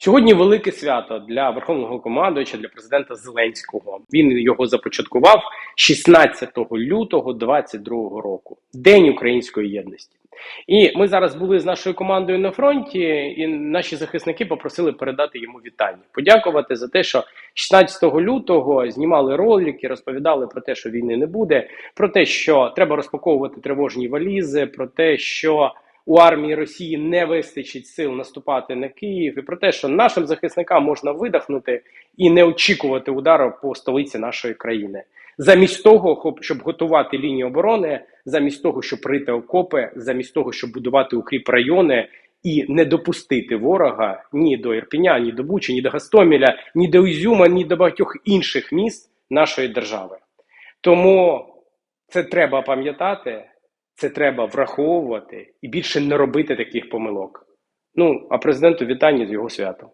Сьогодні велике свято для верховного командувача, для президента Зеленського. Він його започаткував 16 лютого 22 року, День української єдності. І ми зараз були з нашою командою на фронті, і наші захисники попросили передати йому вітання, подякувати за те, що 16 лютого знімали ролики, розповідали про те, що війни не буде, про те, що треба розпаковувати тривожні валізи, про те, що у армії Росії не вистачить сил наступати на Київ, і про те, що нашим захисникам можна видихнути і не очікувати удару по столиці нашої країни, замість того, щоб готувати лінію оборони, замість того, щоб рити окопи, замість того, щоб будувати укріп райони і не допустити ворога ні до Ірпіня, ні до Бучі, ні до Гастоміля, ні до Ізюма, ні до багатьох інших міст нашої держави. Тому це треба пам'ятати. Це треба враховувати і більше не робити таких помилок. Ну а президенту вітання з його святом.